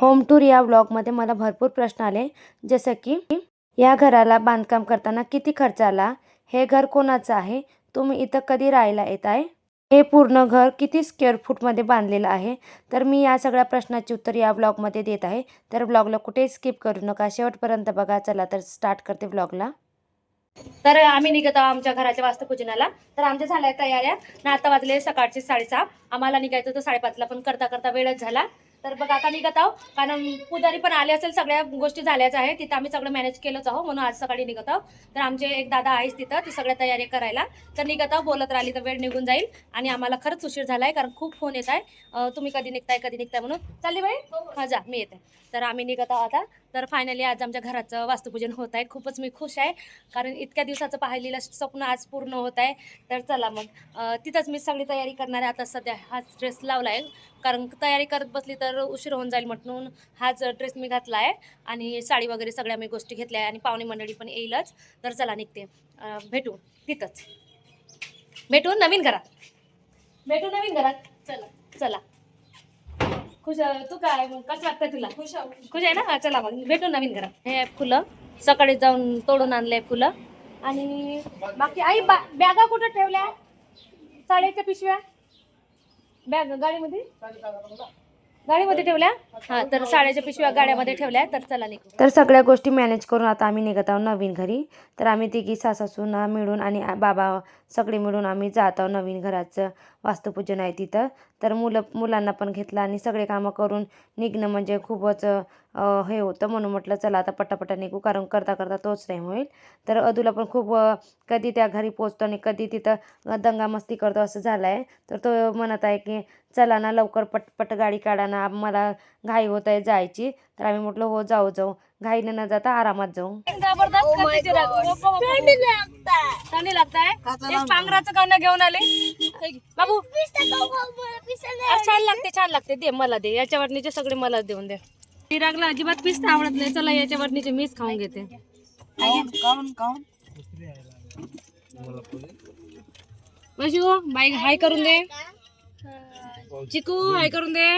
Home tour या ब्लॉगमध्ये मला भरपूर प्रश्न आले. जसं की या घराला बांधकाम करताना किती खर्च आला? हे घर कोणाचं आहे? तुम्ही इथं कधी राहायला येत आहे? हे पूर्ण घर किती स्क्वेअर फूटमध्ये बांधलेलं आहे? तर मी या सगळ्या प्रश्नाचे उत्तर या ब्लॉगमध्ये देत आहे. तर ब्लॉगला कुठेही स्किप करू नका. शेवटपर्यंत बघा. चला तर स्टार्ट करते ब्लॉगला तर आम्ही निघत आहोत आमच्या घराच्या वास्तुपूजनाला. तर आमच्या झाल्या तयाऱ्या. ना आता वाजले सकाळचे साडेसहा. आम्हाला निघायचं होतं साडेपाचला पण करता करता वेळच झाला. तर बघा आता निघत आहोत. कारण पुजारी पण आले असेल सगळ्या गोष्टी झाल्याच आहे तिथं आम्ही सगळं मॅनेज केलंच आहो म्हणून आज सकाळी निघत आहोत. तर आमचे एक दादा आहेच तिथं. ती सगळ्या तयारी करायला. तर निघत आहोत. बोलत राहिली तर वेळ निघून जाईल. आणि आम्हाला खरंच उशीर झालाय कारण खूप फोन येत आहे. तुम्ही कधी निघताय कधी निघताय म्हणून. चालली बाई? हा जा. मी येते. तर आम्ही निघत आहोत आता. तर फायनली आज आमच्या घराचं वास्तुपूजन होत आहे. खूपच मी खुश आहे. कारण इतक्या दिवसाचं पाहिलेलं स्वप्न आज पूर्ण होत आहे. तर चला मग तिथंच मी सगळी तयारी करणार आहे. आता सध्या हाच ड्रेस लावला आहे. कारण तयारी करत बसली तर उशीर होऊन जाईल म्हणून हाच ड्रेस मी घातला आहे. आणि साडी वगैरे सगळ्या मी गोष्टी घेतल्या आहे. आणि पाहुणे मंडळी पण येईलच. तर चला निघते. भेटू. तिथंच. भेटू नवीन घरात. भेटू नवीन घरात. चला. चला. खुश तू काय? मग कसं वाटतं तुला? खुश खुश आहे. ना? हा, चला मग. भेटू नवीन घरात. हे आहे फुलं. सकाळी जाऊन तोडून आणले फुलं. आणि बाकी आई बा बॅगा कुठं ठेवल्या? साड्याच्या पिशव्या? बॅग गाडीमध्ये? गाडीमध्ये ठेवल्या? हा तर साड्याच्या पिशव्या गाड्यामध्ये ठेवल्या तर चला निघू. तर सगळ्या गोष्टी मॅनेज करून आता आम्ही निघत आहोत नवीन घरी. तर आम्ही तिघी सासासून मिळून आणि बाबा सगळे मिळून आम्ही जात आहोत नवीन घराचं वास्तुपूजन आहे तिथं. तर मुलं मुलांना पण घेतलं आणि सगळे कामं करून निघणं म्हणजे खूपच हे होतं म्हणून म्हटलं चला आता पटापटा निघू कारण करता करता तोच टाईम होईल. तर अदूला पण खूप कधी त्या घरी पोचतो आणि कधी तिथं दंगा मस्ती करतो असं झालं आहे तर तो म्हणत आहे की चला ना लवकर पटपट गाडी काढा ना मला घाई होत आहे जायची. तर आम्ही म्हटलं हो जाऊ जाऊ. घाईने न जाता आरामात जाऊ. थंडी लागताय? पांघराचं गाणं घेऊन आले. बाबू. छान लागते छान लागते. दे मला दे. याच्या वाटणीचे सगळे मला देऊन दे. चिरागला अजिबात पीस आवडत नाही. चला याच्या मीच खाऊन घेते. वशू बाई हाय करून दे. चिकू हाय करून दे.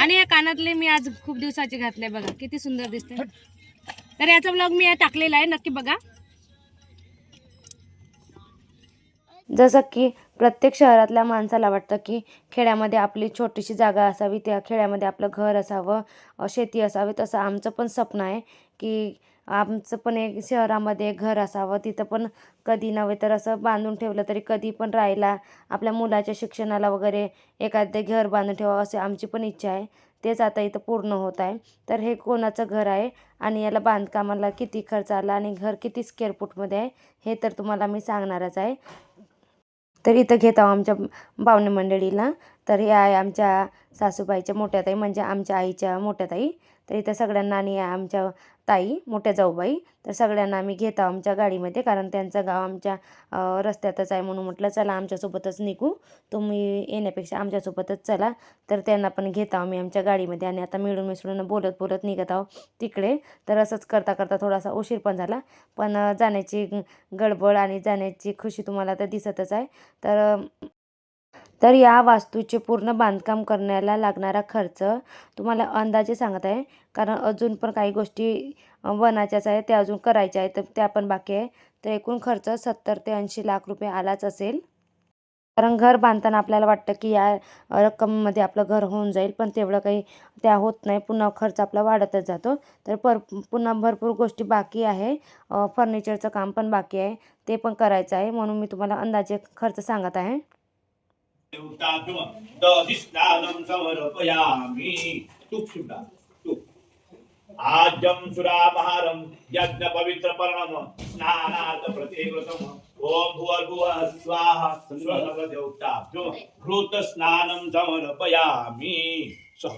आणि या कानातले मी आज खूप दिवसाचे घातले बघा. किती सुंदर दिसते. तर याचा ब्लॉग मी टाकलेला आहे. नक्की बघा. जसं की प्रत्येक शहरातल्या माणसाला वाटतं की खेड्यामध्ये आपली छोटीशी जागा असावी त्या खेड्यामध्ये आपलं घर असावं शेती असावी. तसं आमचं पण स्वप्न आहे की आमचं पण एक शहरामध्ये एक घर असावं. तिथं पण कधी नव्हे तर असं बांधून ठेवलं तरी कधी पण राहायला आपल्या मुलाच्या शिक्षणाला वगैरे एखादं घर बांधून ठेवावं असे आमची पण इच्छा आहे. तेच आता इथं पूर्ण होत आहे. तर हे कोणाचं घर आहे आणि याला बांधकामाला किती खर्च आला आणि घर किती स्क्वेअर फूटमध्ये आहे हे तर तुम्हाला मी सांगणारच आहे. तर इथं घेत आहो आमच्या पाहुणे मंडळीला. तर हे आहे आमच्या सासूबाईच्या मोठ्या ताई म्हणजे आमच्या आईच्या मोठ्या ताई. तर इथं सगळ्यांना आणि आमच्या ताई मोठ्या जाऊबाई तर सगळ्यांना आम्ही घेत आहोत आमच्या गाडीमध्ये कारण त्यांचं गाव आमच्या रस्त्यातच आहे म्हणून म्हटलं चला आमच्यासोबतच निघू. तुम्ही येण्यापेक्षा आमच्यासोबतच चला. तर त्यांना पण घेत आहो मी आमच्या गाडीमध्ये आणि आता मिळून मिसळून बोलत बोलत निघत आहो तिकडे. तर असंच करता करता थोडासा उशीर पण झाला. पण जाण्याची गडबड आणि जाण्याची खुशी तुम्हाला तर दिसतच आहे. तर तर या वास्तूचे पूर्ण बांधकाम करण्याला लागणारा खर्च तुम्हाला अंदाजे सांगत आहे. कारण अजून पण काही गोष्टी बनायच्याच आहे त्या अजून करायच्या आहेत तर त्या पण बाकी आहे. तर एकूण खर्च सत्तर ते ऐंशी लाख रुपये आलाच असेल. कारण घर बांधताना आपल्याला वाटतं की या रक्कममध्ये आपलं घर होऊन जाईल पण तेवढं काही त्या होत नाही. पुन्हा खर्च आपला वाढतच जातो. तर पर पुन्हा भरपूर गोष्टी बाकी आहे. फर्निचरचं काम पण बाकी आहे. ते पण करायचं आहे. म्हणून मी तुम्हाला अंदाजे खर्च सांगत आहे. दधिष्ठानं समर्पयामि। तुप आज्यं सुरापहारं यज्ञपवित्रपर्णं स्नानात् प्रतिव्रतम् ॐ भुवर्भुवः स्वाहा देवताभ्यो घृतस्नानं समर्पयामि। सह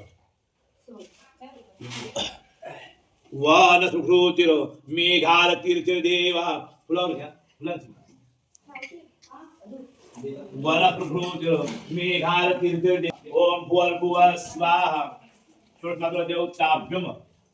वनसुघृतिर मेघारतीर्थिर्देवा फुलं घ्या फुलांचं वनप्रभृतिर ओम ॐ भुवर्भुवः स्वाहा देवताभ्यम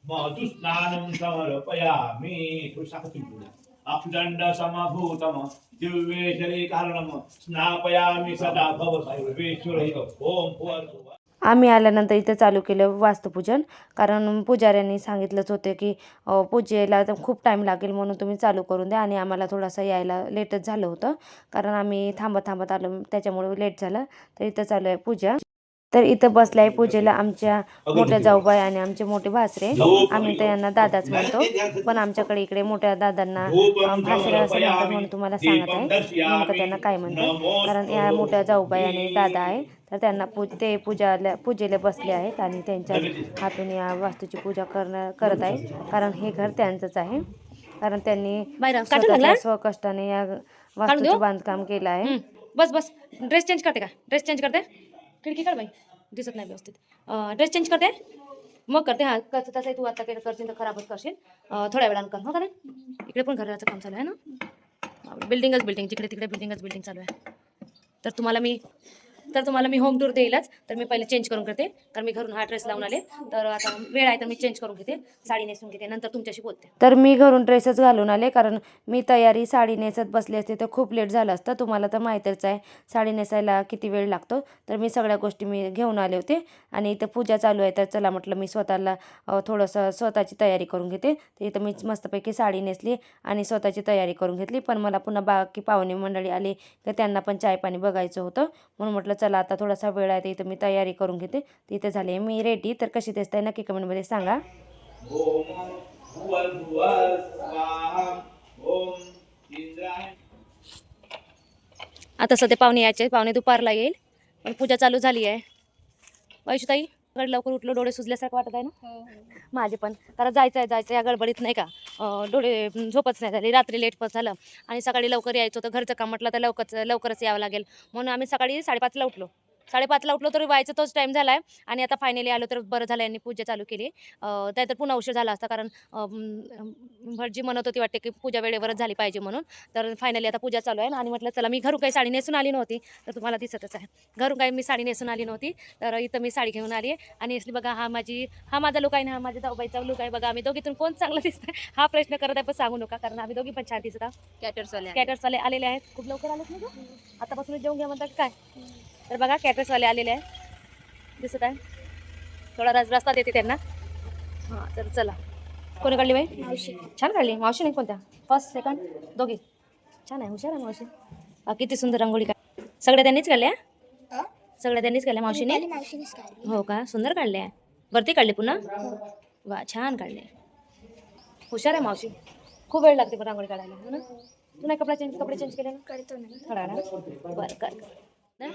महतु स्नानं समर्पयामि थोडी साखर अक्षदंड समभूतम दिव्येशरे कारणम स्नापयामि सदा भव सर्वेश्वर ओम भुवस्सुवः आम्ही आल्यानंतर इथं चालू केलं वास्तुपूजन. कारण पुजाऱ्यांनी सांगितलंच होते की पूजेला तर खूप टाईम लागेल म्हणून तुम्ही चालू करून द्या आणि आम्हाला थोडासा यायला लेटच झालं होतं. कारण आम्ही थांबत थांबत आलो त्याच्यामुळे लेट झालं. तर इथं चालू आहे पूजा. तर इथं बसल्या आहे पूजेला आमच्या मोठ्या जाऊबाई आणि आमचे मोठे भासरे. आम्ही तर यांना दादाच म्हणतो. पण आमच्याकडे इकडे मोठ्या दादांना भासरे असं म्हणतात म्हणून तुम्हाला सांगत आहे. नेमकं त्यांना काय म्हणतात? कारण या मोठ्या जाऊबाई आणि दादा आहे. तर त्यांना पूज ते पूजाला पूजेला बसले आहेत आणि त्यांच्या हातून या वास्तूची पूजा करणं करत आहे कारण हे घर त्यांचंच आहे. कारण त्यांनी स्वतःच्या स्वकष्टाने या वास्तूचं बांधकाम केलं आहे. बस बस. ड्रेस चेंज करते का? ड्रेस चेंज करते? खिडकी काढ बाई. दिसत नाही व्यवस्थित. ड्रेस चेंज करते? मग करते. हा कसं तसंही तू आता केलं करशील तर खराबच करशील. थोड्या वेळानं कर. हो का नाही? इकडे पण घराचं काम चालू आहे ना? बिल्डिंगच बिल्डिंग जिकडे तिकडे बिल्डिंगच बिल्डिंग चालू आहे. तर तुम्हाला मी तर तुम्हाला मी होम टूर देईलच. तर मी पहिले चेंज करून करते. कारण मी घरून हा ड्रेस लावून आले. तर आता वेळ आहे तर मी चेंज करून घेते. साडी नेसून घेते. नंतर तुमच्याशी बोलते. तर मी घरून ड्रेसच घालून आले. कारण मी तयारी साडी नेसत बसली असते तर खूप लेट झालं असतं. तुम्हाला तर माहीतच आहे साडी नेसायला किती वेळ लागतो. तर मी सगळ्या गोष्टी मी घेऊन आले होते. आणि इथं पूजा चालू आहे तर चला म्हटलं मी स्वतःला थोडंसं स्वतःची तयारी करून घेते. तर इथं मी मस्तपैकी साडी नेसली आणि स्वतःची तयारी करून घेतली. पण मला पुन्हा बाकी पाहुणे मंडळी आली तर त्यांना पण चाय पाणी बघायचं होतं. म्हणून म्हटलं चला आता थोडासा वेळ आहे तर इथं मी तयारी करून घेते. तर इथं झाली मी रेडी तर कशी दिसते नक्की कमेंटमध्ये सांगा. आता सध्या पाहुणे यायचे पाहुणे दुपारला येईल. पण पूजा चालू झाली आहे. वैशुताई? गड लवकर उठलो डोळे सुजल्यासारखं वाटत आहे ना? माझे पण. कारण जायचं आहे जायचं या गडबडीत नाही का? डोळे झोपच नाही झाली. रात्री लेट पण झालं. आणि सकाळी लवकर यायचं. होतं घरचं काम म्हटलं तर लवकरच लवकरच यावं लागेल. म्हणून आम्ही सकाळी साडेपाचला उठलो. साडेपाचला उठलो तरी व्हायचं तोच टाईम झाला आहे आणि आता फायनली आलो तर बरं झालं यांनी पूजा चालू केली. त्यात पुन्हा उशीर झाला असता कारण भटजी म्हणत होती वाटते की पूजा वेळेवरच झाली पाहिजे म्हणून. तर फायनली आता पूजा चालू आहे आणि म्हटलं चला मी घरून काही साडी नेसून आली नव्हती. तर तुम्हाला दिसतच आहे. घरून काही मी साडी नेसून आली नव्हती. तर इथं मी साडी घेऊन आली आहे. आणि असली बघा हा माझी हा माझा लुक आहे ना हा माझ्या जाऊबाईचा लुक आहे. बघा आम्ही दोघीतून कोण चांगलं दिसतंय हा प्रश्न करत आहे पण सांगू नका. कारण आम्ही दोघी पण छान दिसत कॅटर्सवाले कॅटर्सवाले आलेले आहेत. खूप लवकर आलेत ना गं? आतापासून जेवून घ्या म्हणतात काय? तर बघा कॅटर्सवाले आलेले आहेत. दिसत आहे. थोडा रस रस्ता देते त्यांना. हां तर चला. कोणी काढली बाई? छान काढली. मावशी नाही कोणत्या? फर्स्ट सेकंड दोघी. छान आहे. हुशार आहे मावशी. अ, किती सुंदर रांगोळी काढ सगळ्या त्यांनीच काढल्या? सगळ्या त्यांनीच काढल्या मावशीने? हो का? सुंदर काढले आहे वरती काढले पुन्हा? वा छान काढले. हुशार आहे मावशी. खूप वेळ लागते पण रांगोळी काढायला. हो ना? तू नाही कपडा चेंज कपडे चेंज केले ना? करतो ना. बरं कर. हा.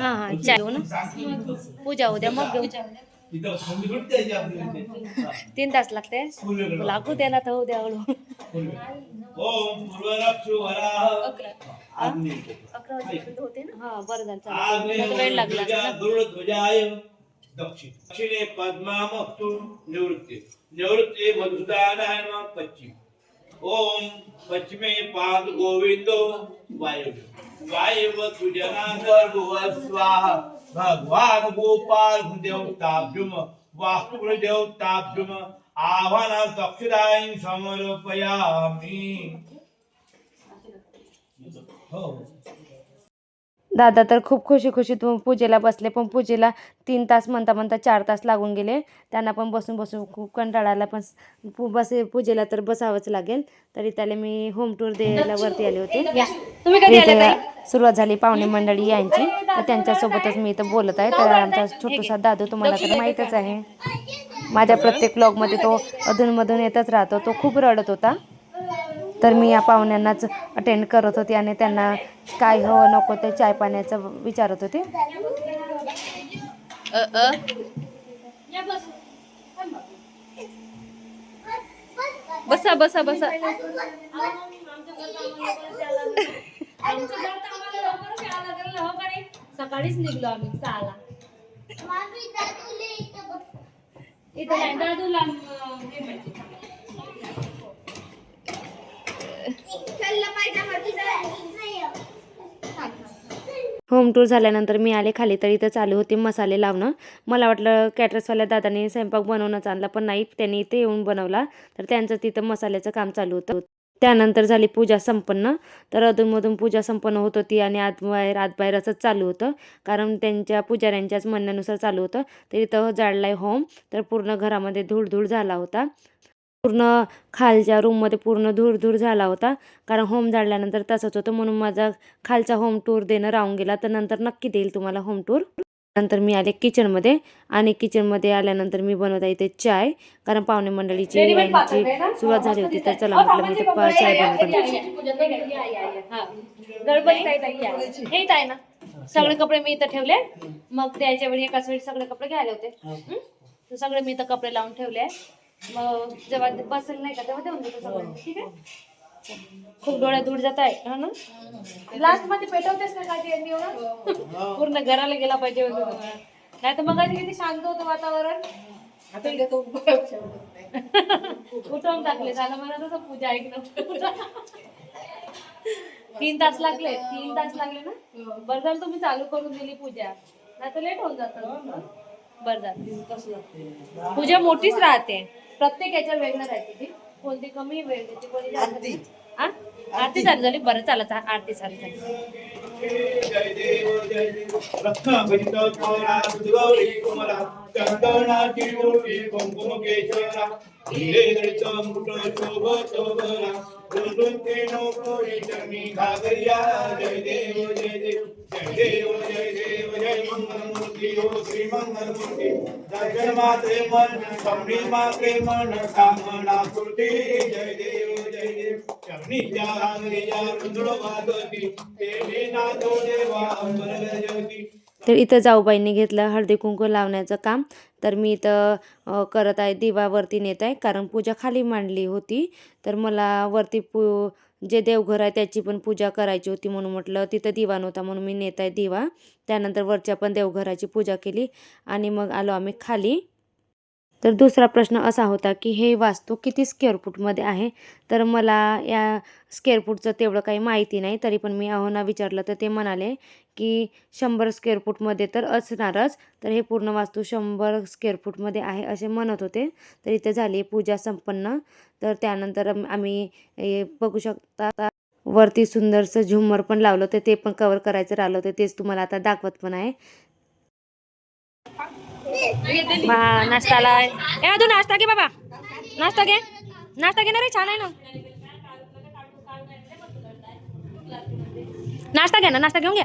हां हां. चाय घेऊ ना. पूजा उद्या मग घेऊ. तीन तास लागते. लागू दे ना तर उद्या अकरा. वाजेपर्यंत होते ना? हां बरं झालं वेळ लागला ना. दक्षिण दक्षिणे निवृत्ती. निवृत्ती मधुसूदनाय नमः पश्चिम ओम पश्चिमे पाद गोविंदो। वायव्य वायव तुजनागर भुव स्वाहा भगवान गोपाल देवताभ्युम वास्तु आव्हान दक्षिणाय समर्पयामि। हो। दादा तर खूप खुशी खुशी तू पूजेला बसले पण पूजेला तीन तास म्हणता म्हणता चार तास लागून गेले. त्यांना पण बसून बसून खूप कंटाळा आला पण पू बस पूजेला तर बसावंच लागेल. तरी त्याला मी होम टूर द्यायला वरती आले होते. सुरुवात झाली पाहुणे मंडळी यांची. तर त्यांच्यासोबतच मी इथं बोलत आहे. तर आमचा छोटूसा दादू तुम्हाला तर माहीतच आहे. माझ्या प्रत्येक ब्लॉगमध्ये तो अधूनमधून येतच राहतो. तो खूप रडत होता. तर मी या पाहुण्यांनाच अटेंड करत होते आणि त्यांना काय हवं नको ते चाय पाण्याचं विचारत होते. अ अ. बसा बसा बसा. सकाळीच निघलो आम्ही सहाला. इथे दादूला. होम टूर झाल्यानंतर मी आले खाली तर इथं चालू होते मसाले लावणं. मला वाटलं कॅटरसवाल्या दादाने स्वयंपाक बनवणंच आणला पण नाही त्यांनी इथे येऊन बनवला. तर त्यांचं तिथं मसाल्याचं काम चालू होतं. त्यानंतर झाली पूजा संपन्न. तर अधूनमधून पूजा संपन्न होत होती आणि आतबाहेर आतबाहेर असंच चालू होतं. कारण त्यांच्या पुजाऱ्यांच्याच म्हणण्यानुसार चालू होतं. तर इथं जाळलाय होम. तर पूर्ण घरामध्ये धूळ धूळ झाला होता. पूर्ण खालच्या रूममध्ये पूर्ण धूळ धूळ झाला होता. कारण होम जाळल्यानंतर तसंच होतं. म्हणून माझा खालचा होम टूर देणं राहून गेला. तर नंतर नक्की देईल तुम्हाला होम टूर नंतर मी आले किचनमध्ये आणि किचनमध्ये आल्यानंतर मी बनवत आहे इथे चाय. कारण पाहुणे मंडळीची यांची सुरुवात झाली होती. तर चला म्हटलं मी चाय बनवतो आहे ना. सगळे कपडे मी इथं ठेवले. मग त्याच्या वेळी एकाच वेळी सगळे कपडे घ्यायला होते? तर सगळे मी इथं कपडे लावून ठेवले. मग जेव्हा ते बसेल नाही का तेव्हा देऊन देतो सगळं. ठीक आहे? खूप डोळ्यात दूर जात आहे हा ना? लास्टमध्ये पेटवतेस का काय यांनी एवढं? पूर्ण घराला गेला पाहिजे नाही तर मग आधी किती शांत होतं वातावरण. उठवून टाकले झालं मला तसं पूजा ऐकलं तीन तास लागले तीन तास लागले ना? बरं झालं तुम्ही चालू करून दिली पूजा. नाही तर लेट होऊन जात. बरं झालं. पूजा मोठीच राहते. प्रत्येक याच्या वेगळं राहते ती. कोणती कमी वेळ देते कोणी जास्त देते. हा? आरती चालू झाली. बरं चालत आरती चालू झाली. जय देव जय देव. रत्नाभरित चोरा गौरी कुमरा चंदनाची मोठी कुंकुम केशरा हिरे जडित मुठ शोभ शोभरा रुंदुंते नोकोरी चरणी घागरिया. जय देव जय देव जय देव जय देव जय मंगल मूर्ती श्री मंगल दर्शन मात्रे मन समणी मात्रे मन कामना पूर्ती जय देव जय देव चरणीच्या घागरिया रुंदळ वाजती तेने नादो देवा अंबर ज्योती तर इथं जाऊबाईंनी घेतलं हळदी कुंकू लावण्याचं काम. तर मी इथं करत आहे दिवावरती नेत आहे. कारण पूजा खाली मांडली होती. तर मला वरती पू जे देवघर आहे त्याची पण पूजा करायची होती म्हणून म्हटलं तिथं दिवा नव्हता म्हणून मी नेत आहे दिवा. त्यानंतर वरच्या पण देवघराची पूजा केली. आणि मग आलो आम्ही खाली. तर दुसरा प्रश्न असा होता की हे वास्तू किती स्क्वेअर फूटमध्ये आहे? तर मला या स्क्वेअर फूटचं तेवढं काही माहिती नाही तरी पण मी अहोना विचारलं तर ते म्हणाले की शंभर स्क्वेअर फूटमध्ये तर असणारच तर हे पूर्ण वास्तू शंभर स्क्वेअर फूटमध्ये आहे असे म्हणत होते. तर इथे झाली पूजा संपन्न. तर त्यानंतर आम्ही बघू शकता वरती सुंदरसं झुमर पण लावलं होतं ते पण कवर करायचं राहिलं होतं तेच तुम्हाला आता दाखवत पण आहे. वा नाश्ताला ए अजून नाश्ता घे बाबा. नाश्ता घे. नाश्ता घे ना रे छान आहे ना. नाश्ता घ्या ना नाश्ता घेऊन घ्या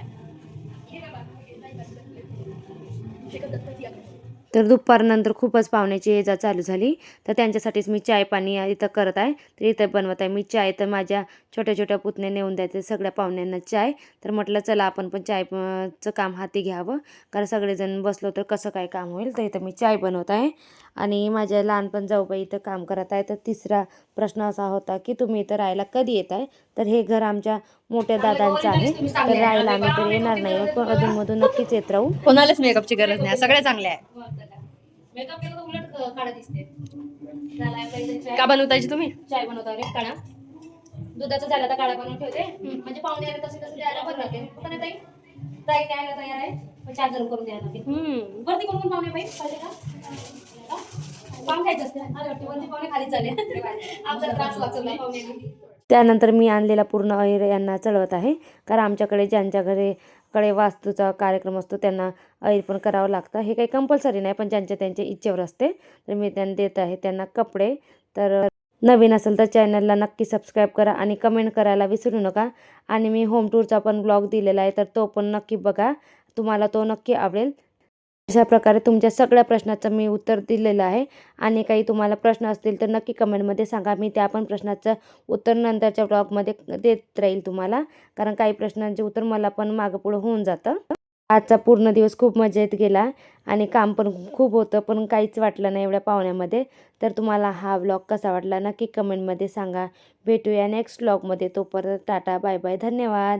तर दुपारनंतर खूपच पाहुण्याची ये जा चालू झाली. तर त्यांच्यासाठीच मी चाय पाणी इथं करत आहे. तर इथं बनवत आहे मी चाय. तर माझ्या छोट्या छोट्या पुतण्या नेऊन द्यायचे सगळ्या पाहुण्यांना चाय. तर म्हटलं चला आपण पण चायचं काम हाती घ्यावं. कारण सगळेजण बसलो तर कसं काय काम होईल? तर इथं मी चाय बनवत आहे. आणि माझ्या लहानपण जाऊबाई इथं काम करत आहे. तर तिसरा प्रश्न असा होता की तुम्ही इथं राहायला कधी येत आहे? तर हे घर आमच्या मोठ्या दादांचं आहे. तर राहायला आम्ही तर येणार नाही. पण अधूनमधून नक्कीच येत राहू. कोणालाच मेकअपची गरज नाही. सगळ्या चांगल्या आहे मेकअप केलं तर उलट काळा दिसते. का बनवतायची तुम्ही? चाय बनवता रे काळा दुधाचं झालं तर काळा बनवून ठेवते. म्हणजे पाहुणे आले तसे तसे द्यायला बरं कुठं नाही ताई ताई द्यायला तयार आहे. पण चार करून द्यायला लागते वरती कोण कोण पाहुणे पाहिजे पाहिजे का? त्यानंतर मी आणलेला पूर्ण अहिर यांना चढवत आहे. कारण आमच्याकडे ज्यांच्या घरी कडे वास्तूचा कार्यक्रम असतो त्यांना अहिर पण करावं लागतं. हे काही कंपल्सरी नाही पण ज्यांच्या त्यांच्या इच्छेवर असते. तर मी त्यांना देत आहे त्यांना कपडे. तर नवीन असेल तर चॅनलला नक्की सबस्क्राईब करा आणि कमेंट करायला विसरू नका. आणि मी होम टूरचा पण ब्लॉग दिलेला आहे तर तो पण नक्की बघा. तुम्हाला तो नक्की आवडेल. अशा प्रकारे तुमच्या सगळ्या प्रश्नाचं मी उत्तर दिलेलं आहे. आणि काही तुम्हाला प्रश्न असतील तर नक्की कमेंटमध्ये सांगा. मी त्या पण प्रश्नाचं उत्तर नंतरच्या ब्लॉगमध्ये देत राहील तुम्हाला. कारण काही प्रश्नांचे उत्तर मला पण मागं पुढं होऊन जातं. आजचा पूर्ण दिवस खूप मजेत गेला. आणि काम पण खूप होतं पण काहीच वाटलं नाही एवढ्या पाहुण्यामध्ये. तर तुम्हाला हा व्लॉग कसा वाटला नक्की कमेंटमध्ये सांगा. भेटूया नेक्स्ट व्लॉगमध्ये तोपर्यंत टाटा बाय बाय. धन्यवाद.